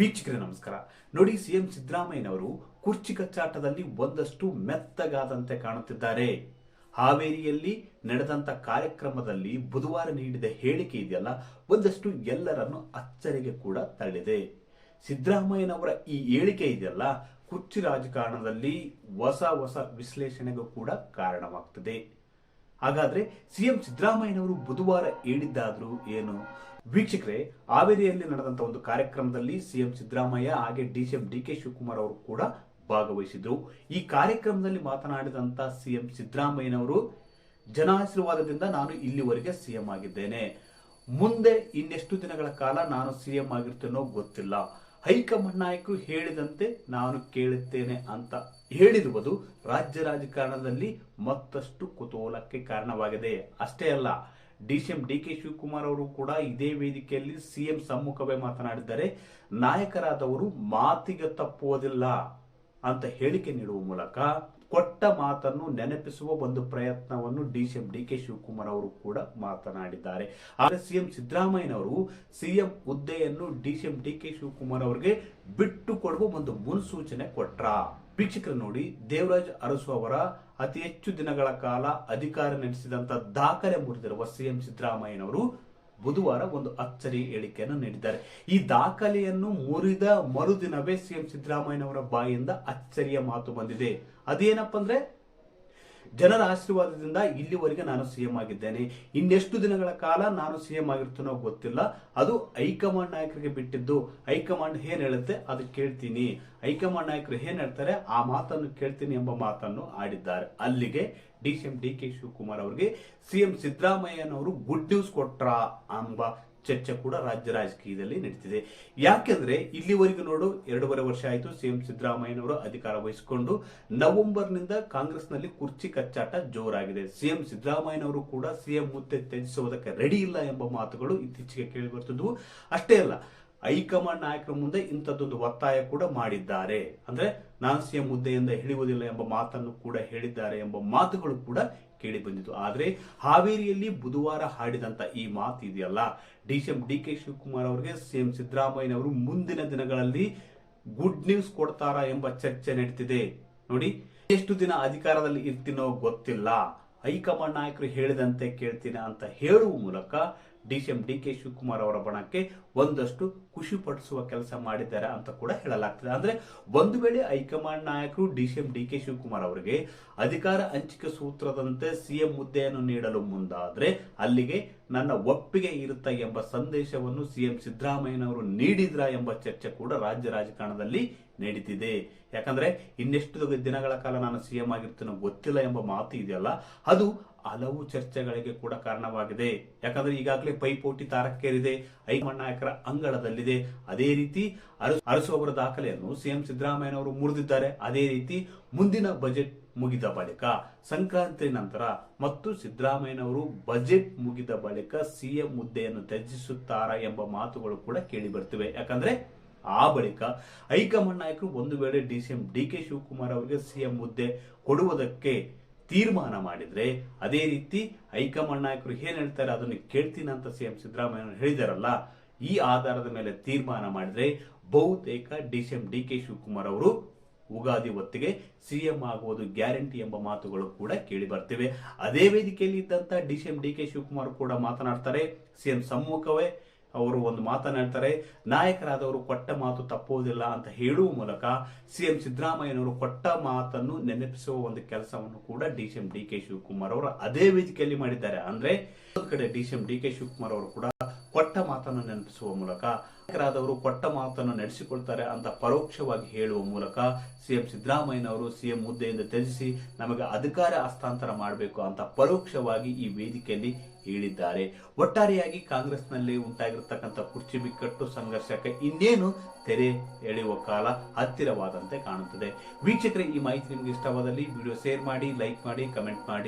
ವೀಕ್ಷಕರೇ ನಮಸ್ಕಾರ. ನೋಡಿ, ಸಿಎಂ ಸಿದ್ದರಾಮಯ್ಯನವರು ಕುರ್ಚಿ ಕಚ್ಚಾಟದಲ್ಲಿ ಒಂದಷ್ಟು ಮೆತ್ತಗಾದಂತೆ ಕಾಣುತ್ತಿದ್ದಾರೆ. ಹಾವೇರಿಯಲ್ಲಿ ನಡೆದಂತ ಕಾರ್ಯಕ್ರಮದಲ್ಲಿ ಬುಧವಾರ ನೀಡಿದ ಹೇಳಿಕೆ ಇದೆಯಲ್ಲ, ಒಂದಷ್ಟು ಎಲ್ಲರನ್ನು ಅಚ್ಚರಿಗೆ ಕೂಡ ತಳ್ಳಿದೆ ಸಿದ್ದರಾಮಯ್ಯನವರ ಈ ಹೇಳಿಕೆ ಇದೆಯಲ್ಲ, ಕುರ್ಚಿ ರಾಜಕಾರಣದಲ್ಲಿ ಹೊಸ ಹೊಸ ವಿಶ್ಲೇಷಣೆಗೂ ಕೂಡ ಕಾರಣವಾಗ್ತದೆ. ಹಾಗಾದ್ರೆ ಸಿಎಂ ಸಿದ್ದರಾಮಯ್ಯನವರು ಬುಧವಾರ ಹೇಳಿದ್ದಾದ್ರೂ ಏನು? ವೀಕ್ಷಕರೇ, ಹಾವೇರಿಯಲ್ಲಿ ನಡೆದಂತ ಒಂದು ಕಾರ್ಯಕ್ರಮದಲ್ಲಿ ಸಿಎಂ ಸಿದ್ದರಾಮಯ್ಯ ಹಾಗೆ ಡಿಸಿಎಂ ಡಿ ಕೆ ಶಿವಕುಮಾರ್ ಅವರು ಕೂಡ ಭಾಗವಹಿಸಿದ್ರು. ಈ ಕಾರ್ಯಕ್ರಮದಲ್ಲಿ ಮಾತನಾಡಿದಂತ ಸಿಎಂ ಸಿದ್ದರಾಮಯ್ಯನವರು ಜನ ಆಶೀರ್ವಾದದಿಂದ ನಾನು ಇಲ್ಲಿವರೆಗೆ ಸಿಎಂ ಆಗಿದ್ದೇನೆ. ಮುಂದೆ ಇನ್ನೆಷ್ಟು ದಿನಗಳ ಕಾಲ ನಾನು ಸಿಎಂ ಆಗಿರ್ತೇನೋ ಗೊತ್ತಿಲ್ಲ. ಹೈಕಮಾಂಡ್ ನಾಯಕರು ಹೇಳಿದಂತೆ ನಾನು ಕೇಳುತ್ತೇನೆ ಅಂತ ಹೇಳಿರುವುದು ರಾಜ್ಯ ರಾಜಕಾರಣದಲ್ಲಿ ಮತ್ತಷ್ಟು ಕುತೂಹಲಕ್ಕೆ ಕಾರಣವಾಗಿದೆ. ಅಷ್ಟೇ ಅಲ್ಲ, D DCM D K Shivakumar ಅವರು ಕೂಡ ಇದೇ ವೇದಿಕೆಯಲ್ಲಿ ಸಿಎಂ ಸಮ್ಮುಖವೇ ಮಾತನಾಡಿದ್ದಾರೆ. ನಾಯಕರಾದವರು ಮಾತಿಗೆ ತಪ್ಪುವುದಿಲ್ಲ ಅಂತ ಹೇಳಿಕೆ ನೀಡುವ ಮೂಲಕ ಕೊಟ್ಟ ಮಾತನ್ನು ನೆನಪಿಸುವ ಒಂದು ಪ್ರಯತ್ನವನ್ನು D C D K Shivakumar ಅವರು ಕೂಡ ಮಾತನಾಡಿದ್ದಾರೆ. ಆದರೆ ಸಿಎಂ ಸಿದ್ದರಾಮಯ್ಯನವರು ಸಿಎಂ ಹುದ್ದೆಯನ್ನು D C D K Shivakumar ಅವರಿಗೆ ಬಿಟ್ಟು ಕೊಡುವ ಒಂದು ಮುನ್ಸೂಚನೆ ಕೊಟ್ರ. ವೀಕ್ಷಕರು ನೋಡಿ, ದೇವರಾಜ್ ಅರಸು ಅವರ ಅತಿ ಹೆಚ್ಚು ದಿನಗಳ ಕಾಲ ಅಧಿಕಾರ ನಡೆಸಿದಂತ ದಾಖಲೆ ಮುರಿದಿರುವ ಸಿಎಂ ಸಿದ್ದರಾಮಯ್ಯನವರು ಬುಧವಾರ ಒಂದು ಅಚ್ಚರಿ ಹೇಳಿಕೆಯನ್ನು ನೀಡಿದ್ದಾರೆ. ಈ ದಾಖಲೆಯನ್ನು ಮುರಿದ ಮರುದಿನವೇ ಸಿಎಂ ಸಿದ್ದರಾಮಯ್ಯನವರ ಬಾಯಿಂದ ಅಚ್ಚರಿಯ ಮಾತು ಬಂದಿದೆ. ಅದೇನಪ್ಪ ಅಂದ್ರೆ ಜನರ ಆಶೀರ್ವಾದದಿಂದ ಇಲ್ಲಿವರೆಗೆ ನಾನು ಸಿಎಂ ಆಗಿದ್ದೇನೆ. ಇನ್ನೆಷ್ಟು ದಿನಗಳ ಕಾಲ ನಾನು ಸಿಎಂ ಆಗಿರ್ತೀನೋ ಗೊತ್ತಿಲ್ಲ. ಅದು ಹೈಕಮಾಂಡ್ ನಾಯಕರಿಗೆ ಬಿಟ್ಟಿದ್ದು. ಹೈಕಮಾಂಡ್ ಏನ್ ಹೇಳುತ್ತೆ ಅದು ಕೇಳ್ತೀನಿ. ಹೈಕಮಾಂಡ್ ನಾಯಕರು ಏನ್ ಹೇಳ್ತಾರೆ? ಆ ಮಾತನ್ನು ಕೇಳ್ತೀನಿ ಎಂಬ ಮಾತನ್ನು ಆಡಿದ್ದಾರೆ. ಅಲ್ಲಿಗೆ D C M D K Shivakumar ಅವರಿಗೆ ಸಿಎಂ ಸಿದ್ದರಾಮಯ್ಯನವರು ಗುಡ್ ನ್ಯೂಸ್ ಕೊಟ್ರ ಎಂಬ ಚರ್ಚೆ ಕೂಡ ರಾಜ್ಯ ರಾಜಕೀಯದಲ್ಲಿ ನಡೀತಿದೆ. ಯಾಕೆಂದ್ರೆ ಇಲ್ಲಿವರೆಗೂ ನೋಡು, ಎರಡೂವರೆ ವರ್ಷ ಆಯಿತು ಸಿಎಂ ಸಿದ್ದರಾಮಯ್ಯನವರು ಅಧಿಕಾರ ವಹಿಸಿಕೊಂಡು ನವೆಂಬರ್ನಿಂದ ಕಾಂಗ್ರೆಸ್ನಲ್ಲಿ ಕುರ್ಚಿ ಕಚ್ಚಾಟ ಜೋರಾಗಿದೆ. ಸಿಎಂ ಸಿದ್ದರಾಮಯ್ಯನವರು ಕೂಡ ಸಿಎಂ ಹುದ್ದೆ ತ್ಯಜಿಸುವುದಕ್ಕೆ ರೆಡಿ ಇಲ್ಲ ಎಂಬ ಮಾತುಗಳು ಇತ್ತೀಚೆಗೆ ಕೇಳಿ ಬರ್ತಿದ್ವು ಅಷ್ಟೇ ಅಲ್ಲ ಹೈಕಮಾಂಡ್ ನಾಯಕರ ಮುಂದೆ ಇಂಥದ್ದೊಂದು ಒತ್ತಾಯ ಕೂಡ ಮಾಡಿದ್ದಾರೆ. ಅಂದ್ರೆ ನಾನು ಸಿಎಂ ಹುದ್ದೆಯಿಂದ ಇಳಿಯುವುದಿಲ್ಲ ಎಂಬ ಮಾತನ್ನು ಕೂಡ ಹೇಳಿದ್ದಾರೆ ಎಂಬ ಮಾತುಗಳು ಕೂಡ ಕೇಳಿ ಬಂದಿತ್ತು ಆದ್ರೆ ಹಾವೇರಿಯಲ್ಲಿ ಬುಧವಾರ ಹಾಡಿದಂತ ಈ ಮಾತು ಇದೆಯಲ್ಲ? D CM D K Shivakumar ಅವರಿಗೆ ಸಿಎಂ ಸಿದ್ದರಾಮಯ್ಯನವರು ಮುಂದಿನ ದಿನಗಳಲ್ಲಿ ಗುಡ್ ನ್ಯೂಸ್ ಕೊಡ್ತಾರಾ ಎಂಬ ಚರ್ಚೆ ನಡೀತಿದೆ. ನೋಡಿ, ಎಷ್ಟು ದಿನ ಅಧಿಕಾರದಲ್ಲಿ ಇರ್ತೀನೋ ಗೊತ್ತಿಲ್ಲ. ಹೈಕಮಾಂಡ್ ನಾಯಕರು ಹೇಳಿದಂತೆ ಕೇಳ್ತೀನಿ ಅಂತ ಹೇಳುವ ಮೂಲಕ ಡಿಸಿಎಂ ಡಿ ಕೆ ಶಿವಕುಮಾರ್ ಅವರ ಬಣಕ್ಕೆ ಒಂದಷ್ಟು ಖುಷಿ ಪಡಿಸುವ ಕೆಲಸ ಮಾಡಿದ್ದಾರೆ ಅಂತ ಕೂಡ ಹೇಳಲಾಗ್ತದೆ. ಅಂದ್ರೆ ಒಂದು ವೇಳೆ ಹೈಕಮಾಂಡ್ ನಾಯಕರು ಡಿಸಿಎಂ ಡಿ ಕೆ ಶಿವಕುಮಾರ್ ಅವರಿಗೆ ಅಧಿಕಾರ ಹಂಚಿಕೆ ಸೂತ್ರದಂತೆ ಸಿಎಂ ಹುದ್ದೆಯನ್ನು ನೀಡಲು ಮುಂದಾದ್ರೆ ಅಲ್ಲಿಗೆ ನನ್ನ ಒಪ್ಪಿಗೆ ಇರುತ್ತ ಎಂಬ ಸಂದೇಶವನ್ನು ಸಿಎಂ ಸಿದ್ದರಾಮಯ್ಯನವರು ನೀಡಿದ್ರ ಎಂಬ ಚರ್ಚೆ ಕೂಡ ರಾಜ್ಯ ರಾಜಕಾರಣದಲ್ಲಿ ನಡೀತಿದೆ. ಯಾಕಂದ್ರೆ ಇನ್ನೆಷ್ಟು ದಿನಗಳ ಕಾಲ ನಾನು ಸಿಎಂ ಆಗಿರ್ತೇನೆ ಗೊತ್ತಿಲ್ಲ ಎಂಬ ಮಾತು ಇದೆಯಲ್ಲ. ಅದು ಹಲವು ಚರ್ಚೆಗಳಿಗೆ ಕೂಡ ಕಾರಣವಾಗಿದೆ. ಯಾಕಂದ್ರೆ ಈಗಾಗಲೇ ಪೈಪೋಟಿ ತಾರಕ್ಕೇರಿದೆ ಹೈಕಮಾಂಡ್ ನಾಯಕರ ಅಂಗಳದಲ್ಲಿದೆ. ಅದೇ ರೀತಿ ಅರಸು ಅವರ ದಾಖಲೆಯನ್ನು ಸಿಎಂ ಸಿದ್ದರಾಮಯ್ಯನವರು ಮುರಿದಿದ್ದಾರೆ. ಅದೇ ರೀತಿ ಮುಂದಿನ ಬಜೆಟ್ ಮುಗಿದ ಬಳಿಕ, ಸಂಕ್ರಾಂತಿ ನಂತರ ಮತ್ತು ಸಿದ್ದರಾಮಯ್ಯನವರು ಬಜೆಟ್ ಮುಗಿದ ಬಳಿಕ ಸಿಎಂ ಹುದ್ದೆಯನ್ನು ತ್ಯಜಿಸುತ್ತಾರಾ ಎಂಬ ಮಾತುಗಳು ಕೂಡ ಕೇಳಿ ಬರ್ತಿವೆ. ಯಾಕಂದ್ರೆ ಆ ಬಳಿಕ ಹೈಕಮಾಂಡ್ ನಾಯಕರು ಒಂದು ವೇಳೆ ಡಿಸಿಎಂ ಡಿ ಕೆ ಶಿವಕುಮಾರ್ ಅವರಿಗೆ ಸಿಎಂ ಹುದ್ದೆ ಕೊಡುವುದಕ್ಕೆ ತೀರ್ಮಾನ ಮಾಡಿದ್ರೆ ಅದೇ ರೀತಿ ಹೈಕಮಾಂಡ್ ನಾಯಕರು ಏನು ಹೇಳ್ತಾರೆ? ಅದನ್ನು ಕೇಳ್ತೀನಿ ಅಂತ ಸಿಎಂ ಸಿದ್ದರಾಮಯ್ಯ ಹೇಳಿದಾರಲ್ಲ, ಈ ಆಧಾರದ ಮೇಲೆ ತೀರ್ಮಾನ ಮಾಡಿದ್ರೆ ಬಹುತೇಕ D C M D K Shivakumar ಅವರು ಉಗಾದಿ ಹೊತ್ತಿಗೆ ಸಿಎಂ ಆಗುವುದು ಗ್ಯಾರಂಟಿ ಎಂಬ ಮಾತುಗಳು ಕೂಡ ಕೇಳಿ ಬರ್ತಿವೆ. ಅದೇ ವೇದಿಕೆಯಲ್ಲಿ ಇದ್ದಂತ ಡಿಸಿಎಂ ಡಿ ಕೆ ಶಿವಕುಮಾರ್ ಕೂಡ ಮಾತನಾಡ್ತಾರೆ. ಸಿಎಂ ಸಮ್ಮುಖವೇ. ಅವರು ಒಂದು ಮಾತನಾಡ್ತಾರೆ ನಾಯಕರಾದವರು ಕೊಟ್ಟ ಮಾತು ತಪ್ಪುವುದಿಲ್ಲ ಅಂತ ಹೇಳುವ ಮೂಲಕ ಸಿಎಂ ಸಿದ್ದರಾಮಯ್ಯನವರು ಕೊಟ್ಟ ಮಾತನ್ನು ನೆನಪಿಸುವ ಒಂದು ಕೆಲಸವನ್ನು ಕೂಡ D C M D K Shivakumar ಅವರು ಅದೇ ವೇದಿಕೆಯಲ್ಲಿ ಮಾಡಿದ್ದಾರೆ. ಅಂದ್ರೆ ಒಂದು ಕಡೆ ಎಂ ಡಿ ಕೆ ಶಿವಕುಮಾರ್ ಅವರು ಕೂಡ ಮಾತನ್ನು ನೆನಪಿಸುವ ಮೂಲಕ, ನಾಯಕರಾದವರು ಕೊಟ್ಟ ಮಾತನ್ನು ನಡೆಸಿಕೊಳ್ತಾರೆ ಅಂತ ಪರೋಕ್ಷವಾಗಿ ಹೇಳುವ ಮೂಲಕ ಸಿಎಂ ಸಿದ್ದರಾಮಯ್ಯನವರು ಸಿಎಂ ಹುದ್ದೆಯಿಂದ ತ್ಯಜಿಸಿ ನಮಗೆ ಅಧಿಕಾರ ಹಸ್ತಾಂತರ ಮಾಡಬೇಕು ಅಂತ ಪರೋಕ್ಷವಾಗಿ ಈ ವೇದಿಕೆಯಲ್ಲಿ ಹೇಳಿದ್ದಾರೆ. ಒಟ್ಟಾರೆಯಾಗಿ ಕಾಂಗ್ರೆಸ್ನಲ್ಲಿ ಉಂಟಾಗಿರ್ತಕ್ಕಂಥ ಕುರ್ಚಿ ಬಿಕ್ಕಟ್ಟು ಸಂಘರ್ಷಕ್ಕೆ ಇನ್ನೇನು ತೆರೆ ಎಳೆಯುವ ಕಾಲ ಹತ್ತಿರವಾದಂತೆ ಕಾಣುತ್ತದೆ. ವೀಕ್ಷಕರೇ, ಈ ಮಾಹಿತಿ ನಿಮಗೆ ಇಷ್ಟವಾದಲ್ಲಿ ವಿಡಿಯೋ ಶೇರ್ ಮಾಡಿ, ಲೈಕ್ ಮಾಡಿ, ಕಮೆಂಟ್ ಮಾಡಿ.